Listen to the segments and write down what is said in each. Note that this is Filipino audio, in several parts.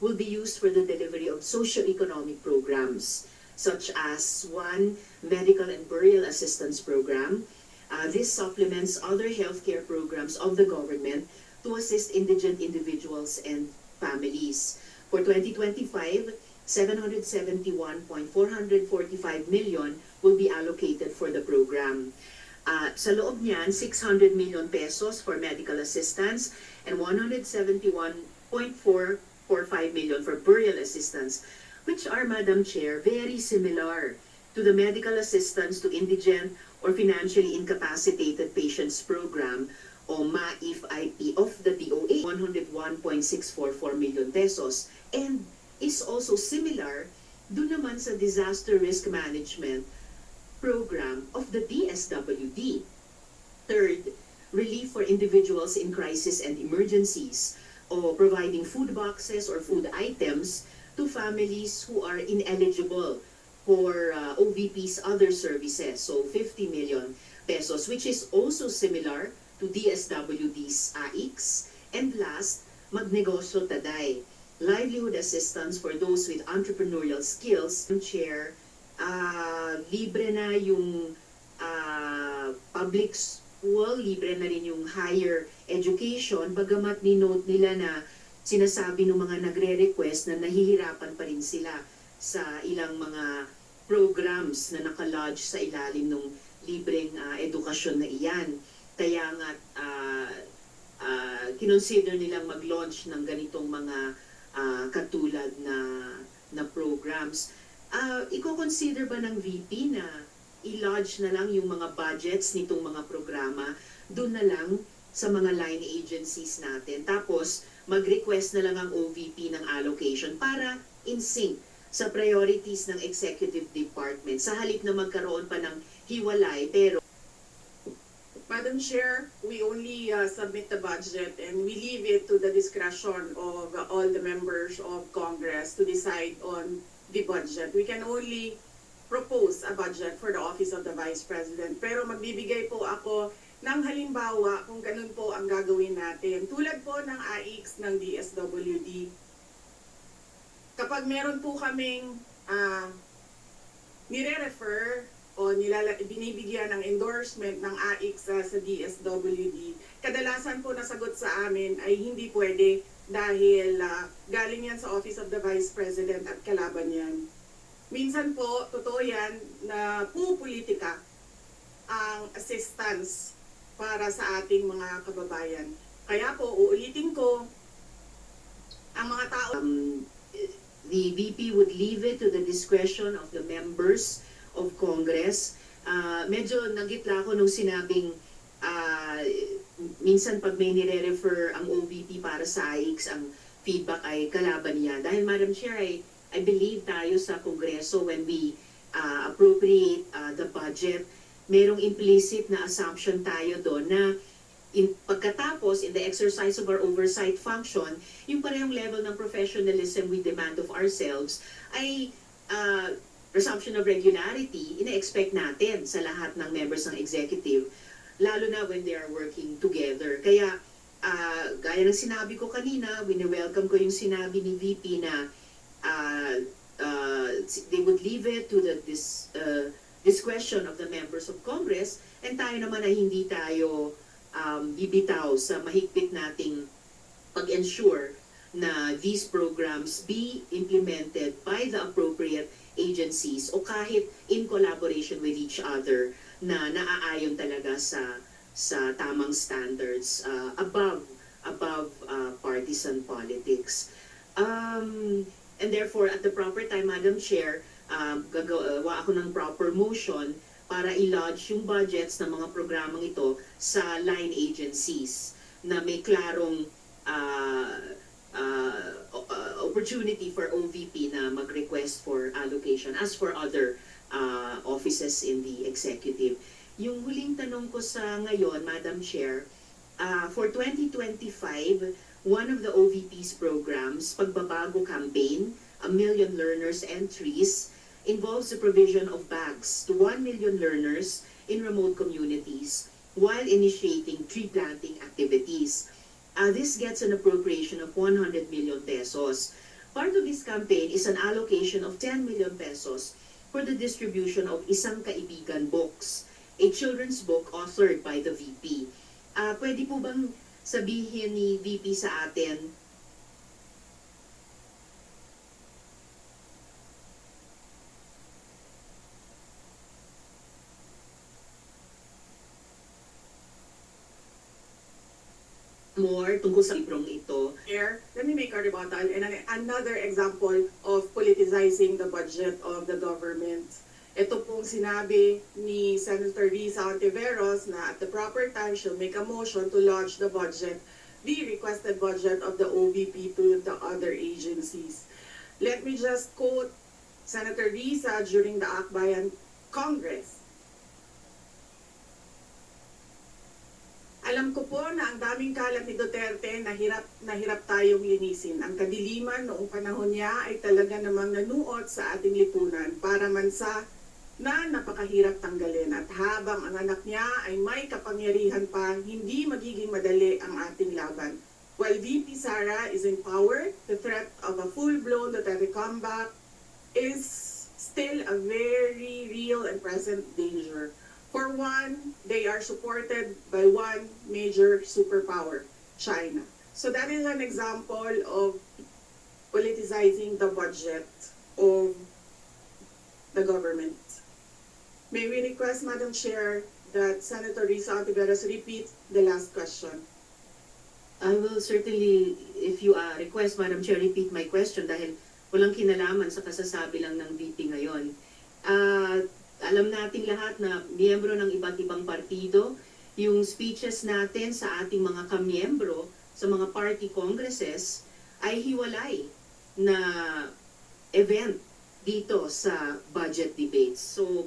will be used for the delivery of socio-economic programs such as one medical and burial assistance program. Uh, this supplements other healthcare programs of the government to assist indigent individuals and families. For 2025, 771.445 million will be allocated for the program. Uh, sa loob niyan, 600 million pesos for medical assistance and 171.445 million for burial assistance, which are, Madam Chair, very similar to the medical assistance to indigent or financially incapacitated patients program o MAIF-IP of the DOA, 101.644 million pesos, and is also similar dun naman sa disaster risk management program of the DSWD. Third, relief for individuals in crisis and emergencies o providing food boxes or food items to families who are ineligible for uh, OVP's other services. So 50 million pesos, which is also similar to DSWD's AIX. And last, Magnegosyo Taday, livelihood assistance for those with entrepreneurial skills. Chair, ah libre na yung ah, public school, libre na rin yung higher education, bagamat ni-note nila na sinasabi ng mga nagre-request na nahihirapan pa rin sila sa ilang mga programs na nakalodge sa ilalim ng libreng ah, edukasyon na iyan. Kaya nga ah, ah, kinonsider nilang mag-launch ng ganitong mga ah, katulad na na programs. Ah, iko-consider ba ng VP na i-lodge na lang yung mga budgets nitong mga programa doon na lang sa mga line agencies natin. Tapos, mag-request na lang ang OVP ng allocation para in sync sa priorities ng executive department. Sa halip na magkaroon pa ng hiwalay, pero Madam Chair, we only uh, submit the budget and we leave it to the discretion of uh, all the members of Congress to decide on the budget. We can only propose a budget for the Office of the Vice President. Pero magbibigay po ako ng halimbawa kung ganun po ang gagawin natin. Tulad po ng AIX ng DSWD. Kapag meron po kaming ah, nire-refer o nilala, binibigyan ng endorsement ng AIC sa, sa DSWD, kadalasan po nasagot sa amin ay hindi pwede dahil ah, galing yan sa Office of the Vice President at kalaban yan. Minsan po, totoo yan na pupolitika ang assistance para sa ating mga kababayan. Kaya po, uulitin ko, ang mga tao um, the VP would leave it to the discretion of the members of Congress. Ah, medyo nagitla ako nung sinabing ah, minsan pag may nire-refer ang OVP para sa AIX, ang feedback ay kalaban niya. Dahil Madam Chair, I, I believe tayo sa Kongreso when we ah, appropriate ah, the budget, merong implicit na assumption tayo doon na in, pagkatapos, in the exercise of our oversight function, yung parehong level ng professionalism we demand of ourselves ay uh, presumption of regularity, ina-expect natin sa lahat ng members ng executive, lalo na when they are working together. Kaya, uh, gaya ng sinabi ko kanina, wini-welcome ko yung sinabi ni VP na uh, uh, they would leave it to the dis, uh, discretion of the members of Congress and tayo naman ay hindi tayo um, bibitaw sa mahigpit nating pag-ensure na these programs be implemented by the appropriate agencies o kahit in collaboration with each other na naaayon talaga sa sa tamang standards uh, above above uh, partisan politics. Um, and therefore, at the proper time, Madam Chair, um, gagawa ako ng proper motion para i-lodge yung budgets ng mga programang ito sa line agencies na may klarong uh, uh, opportunity for OVP na mag-request for allocation as for other uh, offices in the executive. Yung huling tanong ko sa ngayon, Madam Chair, uh, for 2025, one of the OVP's programs, Pagbabago Campaign, A Million Learners Entries, involves the provision of bags to 1 million learners in remote communities while initiating tree planting activities. Uh, this gets an appropriation of 100 million pesos. Part of this campaign is an allocation of 10 million pesos for the distribution of Isang Kaibigan books, a children's book authored by the VP. Ah, pwede po bang sabihin ni VP sa atin more tungkol sa librong ito? Here, let me make a rebuttal and an- another example of politicizing the budget of the government. Ito pong sinabi ni Senator Risa Ontiveros na at the proper time she'll make a motion to launch the budget, the requested budget of the OVP to the other agencies. Let me just quote Senator Risa during the Akbayan Congress. Alam ko po na ang daming kalat ni Duterte na hirap, hirap tayong linisin. Ang kadiliman noong panahon niya ay talaga namang nanuot sa ating lipunan para mansa na napakahirap tanggalin. At habang ang anak niya ay may kapangyarihan pa, hindi magiging madali ang ating laban. While VP Sara is in power, the threat of a full-blown Duterte comeback is still a very real and present danger. For one, they are supported by one major superpower, China. So that is an example of politicizing the budget of the government. May we request, Madam Chair, that Senator Risa Ontiveros repeat the last question. I will certainly, if you uh, request, Madam Chair, repeat my question dahil walang kinalaman sa kasasabi lang ng VP ngayon. Ah, alam nating lahat na miyembro ng iba't ibang partido, yung speeches natin sa ating mga kamiyembro sa mga party congresses ay hiwalay na event dito sa budget debates. So,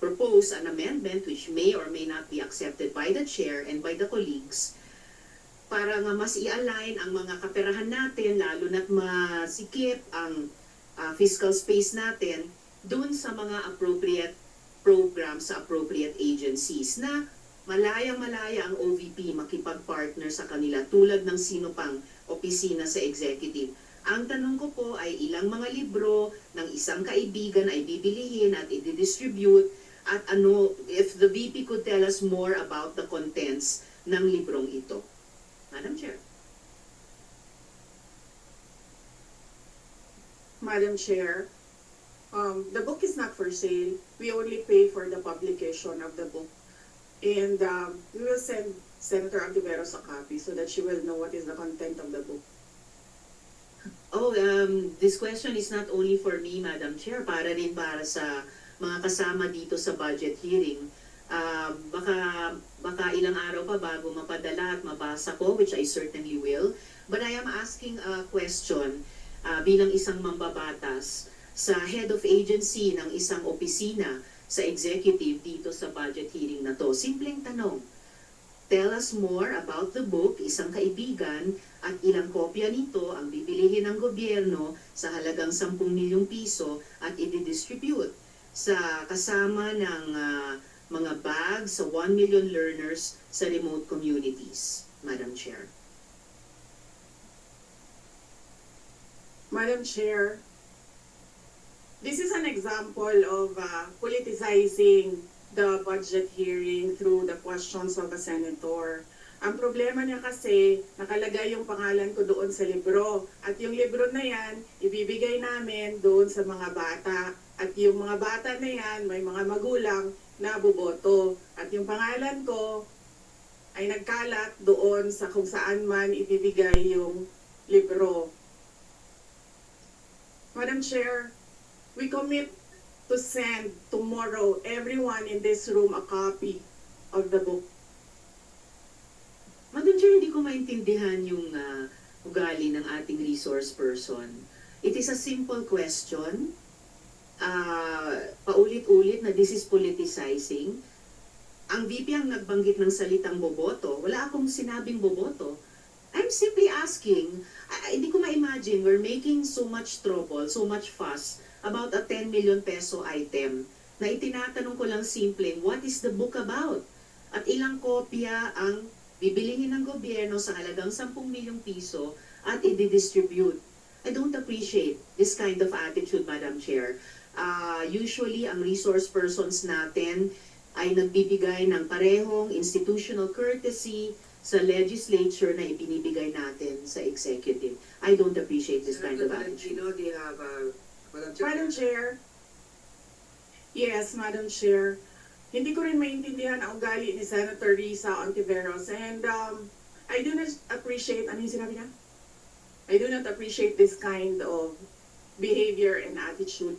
propose an amendment which may or may not be accepted by the chair and by the colleagues para nga mas i-align ang mga kaperahan natin lalo na't masikip ang uh, fiscal space natin dun sa mga appropriate programs sa appropriate agencies na malayang-malaya ang OVP makipag-partner sa kanila tulad ng sino pang opisina sa executive. Ang tanong ko po ay ilang mga libro ng isang kaibigan ay bibilihin at i-distribute at ano, if the VP could tell us more about the contents ng librong ito. Madam Chair. Madam Chair, um, the book is not for sale. We only pay for the publication of the book. And um, we will send Senator Antiveros a copy so that she will know what is the content of the book. Oh, um, this question is not only for me, Madam Chair, para rin para sa mga kasama dito sa budget hearing. Um, baka, baka ilang araw pa bago mapadala at mabasa ko, which I certainly will. But I am asking a question uh, bilang isang mambabatas sa head of agency ng isang opisina sa executive dito sa budget hearing na to. Simpleng tanong. Tell us more about the book, Isang Kaibigan, at ilang kopya nito ang bibilihin ng gobyerno sa halagang 10 milyong piso at i-distribute sa kasama ng ah, mga bags sa 1 million learners sa remote communities, Madam Chair. Madam Chair, this is an example of uh, politicizing the budget hearing through the questions of a senator. Ang problema niya kasi, nakalagay yung pangalan ko doon sa libro. At yung libro na yan, ibibigay namin doon sa mga bata. At yung mga bata na yan, may mga magulang na buboto. At yung pangalan ko ay nagkalat doon sa kung saan man ibibigay yung libro. Madam Chair, we commit to send tomorrow everyone in this room a copy of the book. Madam Chair, hindi ko maintindihan yung ah, ugali ng ating resource person. It is a simple question. Ah, paulit-ulit na this is politicizing. Ang VP ang nagbanggit ng salitang boboto. Wala akong sinabing boboto. I'm simply asking, I- I- hindi ko ma-imagine, we're making so much trouble, so much fuss about a 10 million peso item na itinatanong ko lang simple, what is the book about? At ilang kopya ang bibilihin ng gobyerno sa halagang 10 milyong piso at i-distribute. I don't appreciate this kind of attitude, Madam Chair. Uh, usually, ang resource persons natin ay nagbibigay ng parehong institutional courtesy sa legislature na ibinibigay natin sa executive. I don't appreciate this kind of attitude. Valentino, do you have, Madam Chair? Madam Chair. Yes, Madam Chair. Hindi ko rin maintindihan ang ugali ni Senator Risa Ontiveros and um, I do not appreciate, ano yung sinabi niya? I do not appreciate this kind of behavior and attitude.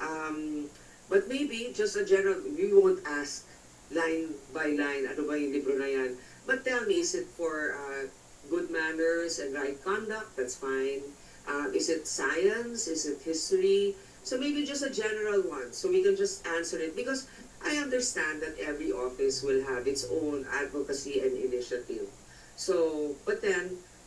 Um, but maybe just a general, we won't ask line by line, ano ba yung libro na yan. But tell me, is it for uh, good manners and right conduct? That's fine. Uh, is it science? Is it history? So maybe just a general one, so we can just answer it. Because I understand that every office will have its own advocacy and initiative. So, but then,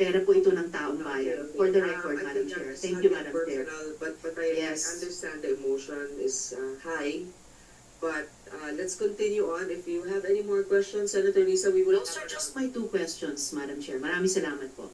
Pera po ito ng taong bayan. For the record, Um, I Madam Chair. Thank you, Madam Chair. But, but I Yes. understand the emotion is uh, high. But uh, let's continue on. If you have any more questions, Senator Lisa, we will. Those are just my two questions, Madam Chair. Maraming salamat po.